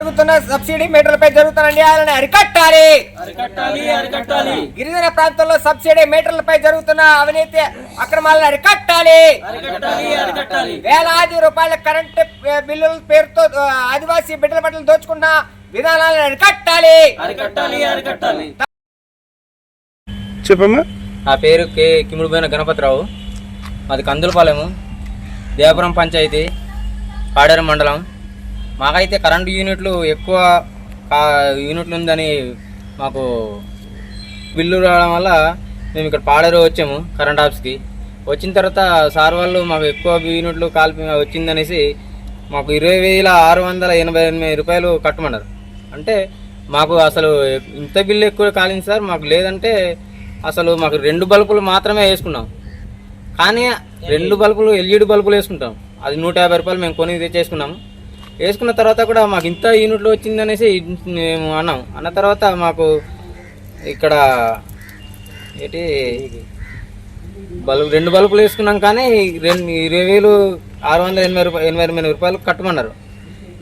జరుగుతున్న సబ్సిడీ మీటర్లపై జరుగుతున్న అన్యాయాలను అరికట్టాలి. గిరిజన ప్రాంతాల్లో సబ్సిడీ మీటర్లపై జరుగుతున్న అవినీతి అక్రమాలను అరికట్టాలి. వేలాది రూపాయల కరెంట్ బిల్లుల పేరుతో ఆదివాసీ బిడ్డల బట్టలు దోచుకున్న విధానాలను అరికట్టాలి. చెప్పమ్మా. నా పేరు కే. కిముడిపోయిన గణపతిరావు. మాది కందులపాలెము. దేవపురం పంచాయతీ పాడేరు మండలం. మాకైతే కరెంటు యూనిట్లు ఎక్కువ యూనిట్లు ఉందని మాకు బిల్లు రావడం వల్ల మేము ఇక్కడ పాడేరు వచ్చాము కరెంట్ ఆఫీస్కి వచ్చిన తర్వాత సార్ వాళ్ళు మాకు ఎక్కువ యూనిట్లు కాల్పి వచ్చిందనేసి మాకు ఇరవై వేల ఆరు వందల ఎనభై ఎనిమిది రూపాయలు కట్టమన్నారు. అంటే మాకు అసలు ఇంత బిల్లు ఎక్కువ కాలింది సార్ మాకు లేదంటే అసలు మాకు రెండు బల్బులు మాత్రమే వేసుకున్నాం. కానీ రెండు బల్బులు ఎల్ఈడి బల్బులు వేసుకుంటాం. అది నూట యాభై రూపాయలు మేము కొని తెచ్చేసుకున్నాము. వేసుకున్న తర్వాత కూడా మాకు ఇంత యూనిట్లు వచ్చింది అనేసి మేము అన్నాం. అన్న తర్వాత మాకు ఇక్కడ ఏంటి? బల్బు రెండు బల్బులు వేసుకున్నాం కానీ రెండు ఇరవై వేలు ఆరు వందల ఎనభై రూపాయలు ఎనభై ఎనిమిది రూపాయలు కట్టమన్నారు.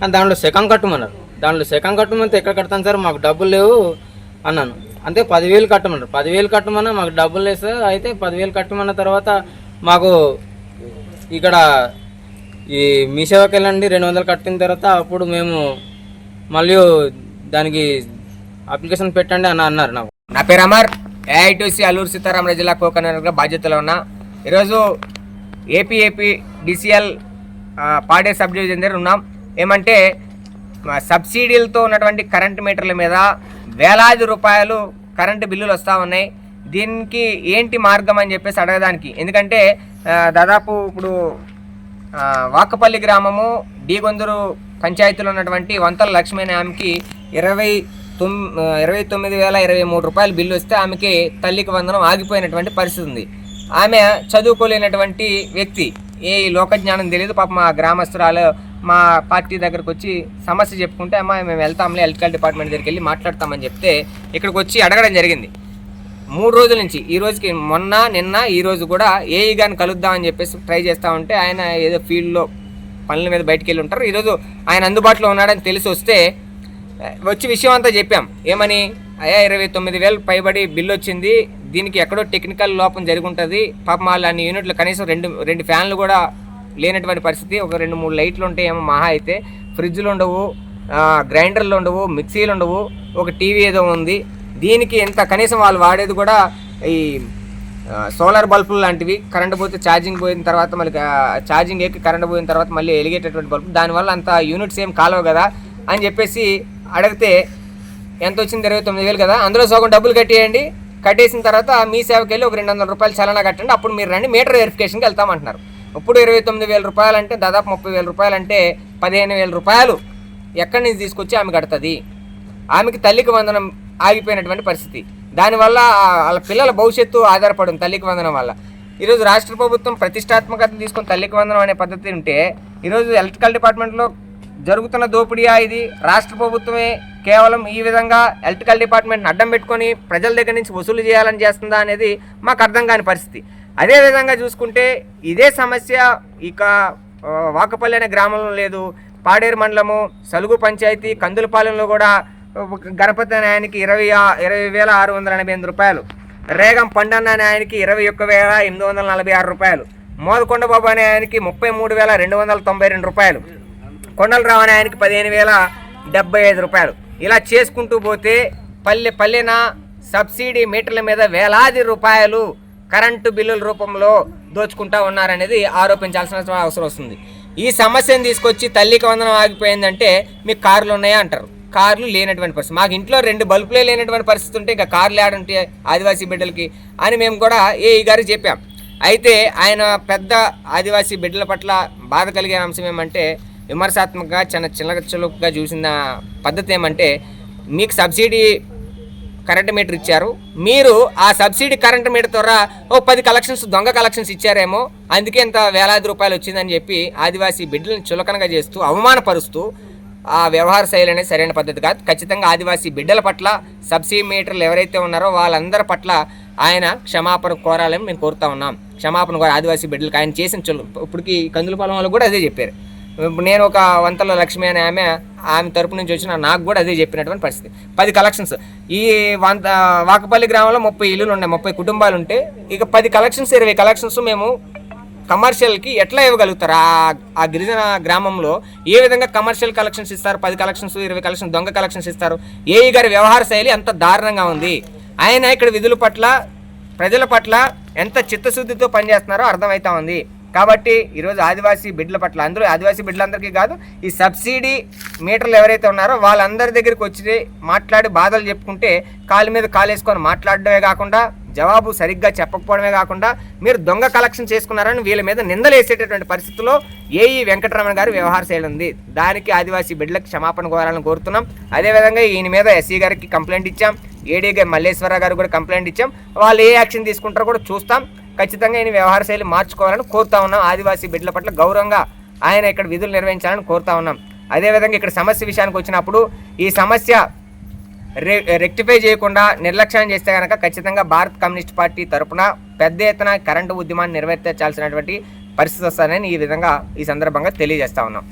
కానీ దాంట్లో సెకండ్ కట్టమన్నారు. దాంట్లో సెకండ్ కట్టమంటే ఎక్కడ కడతాను సార్? మాకు డబ్బులు లేవు అన్నాను. అంతే పదివేలు కట్టమన్నారు. పదివేలు కట్టమన్నా మాకు డబ్బులు లేదు సార్. అయితే పదివేలు కట్టమన్న తర్వాత మాకు ఇక్కడ ఈ మీ వెళ్ళండి రెండు వందలు కట్టిన తర్వాత అప్పుడు మేము మళ్ళీ దానికి అప్లికేషన్ పెట్టండి అని అన్నారు నాకు. నా పేరు అమర్ ఏఐటీసీ అల్లూరు సీతారామరాజు జిల్లా కోకనగర్గా బాధ్యతలో ఉన్నా. ఈరోజు ఏపీ ఏపీ డిసిఎల్ పాడే సబ్ డివిజన్ దగ్గర ఉన్నాం. ఏమంటే సబ్సిడీలతో ఉన్నటువంటి కరెంట్ మీటర్ల మీద వేలాది రూపాయలు కరెంటు బిల్లులు వస్తూ ఉన్నాయి. దీనికి ఏంటి మార్గం అని చెప్పేసి అడగడానికి. ఎందుకంటే దాదాపు ఇప్పుడు వాకపల్లి గ్రామము డీగొందూరు పంచాయతీలో ఉన్నటువంటి వంతల లక్ష్మీ అనే ఆమెకి ఇరవై తొమ్ ఇరవై తొమ్మిది వేల ఇరవై మూడు రూపాయల బిల్లు వస్తే ఆమెకి తల్లికి వందనం ఆగిపోయినటువంటి పరిస్థితి ఉంది. ఆమె చదువుకోలేనటువంటి వ్యక్తి. ఏ లోకజ్ఞానం తెలియదు. పాప మా గ్రామస్తురాలు మా పార్టీ దగ్గరకు వచ్చి సమస్య చెప్పుకుంటే అమ్మ మేము వెళ్తాంలే ఎలక్ట్రికల్ డిపార్ట్మెంట్ దగ్గరికి వెళ్ళి మాట్లాడతామని చెప్తే ఇక్కడికి వచ్చి అడగడం జరిగింది. మూడు రోజుల నుంచి ఈ రోజుకి మొన్న నిన్న ఈ రోజు కూడా ఏఈ గారిని కలుద్దామని చెప్పేసి ట్రై చేస్తా ఉంటే ఆయన ఏదో ఫీల్డ్లో పనుల మీద బయటికి వెళ్ళి ఉంటారు. ఈరోజు ఆయన అందుబాటులో ఉన్నాడని తెలిసి వస్తే వచ్చి విషయం అంతా చెప్పాం. ఏమని? అయ్యా ఇరవై తొమ్మిది వేలు పైబడి బిల్లు వచ్చింది. దీనికి ఎక్కడో టెక్నికల్ లోపం జరిగి ఉంటుంది పాపం వాళ్ళు అన్ని యూనిట్లు కనీసం రెండు రెండు ఫ్యాన్లు కూడా లేనటువంటి పరిస్థితి. ఒక రెండు మూడు లైట్లు ఉంటే ఏమో మహా అయితే. ఫ్రిడ్జ్లు ఉండవు గ్రైండర్లు ఉండవు మిక్సీలు ఉండవు. ఒక టీవీ ఏదో ఉంది. దీనికి ఎంత కనీసం వాళ్ళు వాడేది కూడా ఈ సోలార్ బల్బులు లాంటివి కరెంట్ పోతే ఛార్జింగ్ పోయిన తర్వాత మళ్ళీ ఛార్జింగ్ ఎక్కి కరెంట్ పోయిన తర్వాత మళ్ళీ వెలిగేటటువంటి బల్బు దానివల్ల అంత యూనిట్స్ ఏం కాలవు కదా అని చెప్పేసి అడిగితే ఎంత వచ్చింది ఇరవై తొమ్మిది వేలు కదా అందులో సగం డబ్బులు కట్టేయండి. కట్టేసిన తర్వాత మీ సేవకి వెళ్ళి ఒక రెండు వందల రూపాయలు చలనా కట్టండి. అప్పుడు మీరు రండి మీటర్ వెరిఫికేషన్కి వెళ్తామంటున్నారు. ఇప్పుడు ఇరవై తొమ్మిది వేల రూపాయలు అంటే దాదాపు ముప్పై వేల రూపాయలు అంటే పదిహేను వేల రూపాయలు ఎక్కడి నుంచి తీసుకొచ్చి ఆమె కడుతుంది? ఆమెకి తల్లికి వందనం ఆగిపోయినటువంటి పరిస్థితి. దానివల్ల వాళ్ళ పిల్లల భవిష్యత్తు ఆధారపడింది తల్లికి వందనం వల్ల. ఈరోజు రాష్ట్ర ప్రభుత్వం ప్రతిష్టాత్మకత తీసుకుని తల్లికి వందనం అనే పద్ధతి ఉంటే ఈరోజు ఎలక్ట్రికల్ డిపార్ట్మెంట్లో జరుగుతున్న దోపిడీయా ఇది. రాష్ట్ర ప్రభుత్వమే కేవలం ఈ విధంగా ఎలక్ట్రికల్ డిపార్ట్మెంట్ని అడ్డం పెట్టుకొని ప్రజల దగ్గర నుంచి వసూలు చేయాలని చేస్తుందా అనేది మాకు అర్థం కాని పరిస్థితి. అదే విధంగా చూసుకుంటే ఇదే సమస్య ఇక వాకపల్లి అనే గ్రామంలో లేదు. పాడేరు మండలము సలుగు పంచాయతీ కందులపాలెంలో కూడా గణపతి అనే ఆయనకి ఇరవై ఇరవై వేల ఆరు వందల ఎనభై ఎనిమిది రూపాయలు. రేగం పండన్న అనే ఆయనకి ఇరవై ఒక్క వేల ఎనిమిది వందల నలభై ఆరు రూపాయలు. మోదకొండ బాబు అనే ఆయనకి ముప్పై మూడు వేల రెండు వందల తొంభై రెండు రూపాయలు. కొండలరావు అనే ఆయనకి పదిహేను వేల డెబ్బై ఐదు రూపాయలు. ఇలా చేసుకుంటూ పోతే పల్లె పల్లెన సబ్సిడీ మీటర్ల మీద వేలాది రూపాయలు కరెంటు బిల్లుల రూపంలో దోచుకుంటా ఉన్నారనేది ఆరోపించాల్సిన అవసరం వస్తుంది. ఈ సమస్యను తీసుకొచ్చి తల్లికి వందనం ఆగిపోయిందంటే మీకు కార్లు ఉన్నాయా అంటారు. కార్లు లేనటువంటి పరిస్థితి. మాకు ఇంట్లో రెండు బల్బులే లేనటువంటి పరిస్థితి ఉంటే ఇంకా కార్లు ఆడుంటే ఆదివాసీ బిడ్డలకి అని మేము కూడా ఏ గారు చెప్పాం. అయితే ఆయన పెద్ద ఆదివాసీ బిడ్డల పట్ల బాధ కలిగే అంశం ఏమంటే విమర్శాత్మకంగా చిన్న చిన్న చూసిన పద్ధతి ఏమంటే మీకు సబ్సిడీ కరెంట్ మీటర్ ఇచ్చారు. మీరు ఆ సబ్సిడీ కరెంట్ మీటర్ ద్వారా ఓ పది కలెక్షన్స్ దొంగ కలెక్షన్స్ ఇచ్చారేమో అందుకే ఇంత వేలాది రూపాయలు వచ్చిందని చెప్పి ఆదివాసీ బిడ్డలను చులకనగా చేస్తూ అవమానపరుస్తూ ఆ వ్యవహార శైలి అనేది సరైన పద్ధతి కాదు. ఖచ్చితంగా ఆదివాసీ బిడ్డల పట్ల సబ్సిడీ మీటర్లు ఎవరైతే ఉన్నారో వాళ్ళందరి పట్ల ఆయన క్షమాపణ కోరాలని మేము కోరుతా ఉన్నాం. క్షమాపణ కోర ఆదివాసీ బిడ్డలకు ఆయన చేసిన చులు ఇప్పటికి కందులపాలెం వాళ్ళు కూడా అదే చెప్పారు. నేను ఒక వంతల లక్ష్మి అనే ఆమె ఆమె తరపు నుంచి వచ్చిన నాకు కూడా అదే చెప్పినటువంటి పరిస్థితి. పది కలెక్షన్స్. ఈ వంత వాకపల్లి గ్రామంలో ముప్పై ఇల్లులు ఉన్నాయి ముప్పై కుటుంబాలు ఉంటే ఇక పది కలెక్షన్స్ ఇరవై కలెక్షన్స్ మేము కమర్షియల్కి ఎట్లా ఇవ్వగలుగుతారు? ఆ గిరిజన గ్రామంలో ఏ విధంగా కమర్షియల్ కలెక్షన్స్ ఇస్తారు? పది కలెక్షన్స్ ఇరవై కలెక్షన్స్ దొంగ కలెక్షన్స్ ఇస్తారు? ఏఈ గారి వ్యవహార శైలి అంత దారుణంగా ఉంది? ఆయన ఇక్కడ విధుల పట్ల ప్రజల పట్ల ఎంత చిత్తశుద్ధితో పనిచేస్తున్నారో అర్థమవుతా ఉంది. కాబట్టి ఈరోజు ఆదివాసీ బిడ్డల పట్ల అందరూ ఆదివాసీ బిడ్డలందరికీ కాదు ఈ సబ్సిడీ మీటర్లు ఎవరైతే ఉన్నారో వాళ్ళందరి దగ్గరికి వచ్చి మాట్లాడి బాధలు చెప్పుకుంటే కాలు మీద కాలు వేసుకొని మాట్లాడడమే కాకుండా జవాబు సరిగ్గా చెప్పకపోవడమే కాకుండా మీరు దొంగ కలెక్షన్ చేసుకున్నారని వీళ్ళ మీద నిందలేసేటటువంటి పరిస్థితుల్లో ఏఈ వెంకటరమణ గారు వ్యవహార శైలి ఉంది. దానికి ఆదివాసీ బిడ్డలకు క్షమాపణ కోరాలని కోరుతున్నాం. అదేవిధంగా ఈయన మీద ఎస్సీ గారికి కంప్లైంట్ ఇచ్చాం. ఏడీగా మల్లేశ్వరరావు మల్లేశ్వర గారు కూడా కంప్లైంట్ ఇచ్చాం. వాళ్ళు ఏ యాక్షన్ తీసుకుంటారో కూడా చూస్తాం. ఖచ్చితంగా ఈయన వ్యవహార శైలి మార్చుకోవాలని కోరుతా ఉన్నాం. ఆదివాసీ బిడ్డల పట్ల గౌరవంగా ఆయన ఇక్కడ విధులు నిర్వహించాలని కోరుతా ఉన్నాం. అదేవిధంగా ఇక్కడ సమస్య విషయానికి వచ్చినప్పుడు ఈ సమస్య రెక్టిఫై చేయకుండా నిర్లక్ష్యం చేస్తే కనుక ఖచ్చితంగా భారత్ కమ్యూనిస్ట్ పార్టీ తరపున పెద్ద ఎత్తున కరెంటు ఉద్యమాన్ని నెరవేర్చాల్సినటువంటి పరిస్థితి వస్తుందని ఈ విధంగా ఈ సందర్భంగా తెలియజేస్తా ఉన్నాం.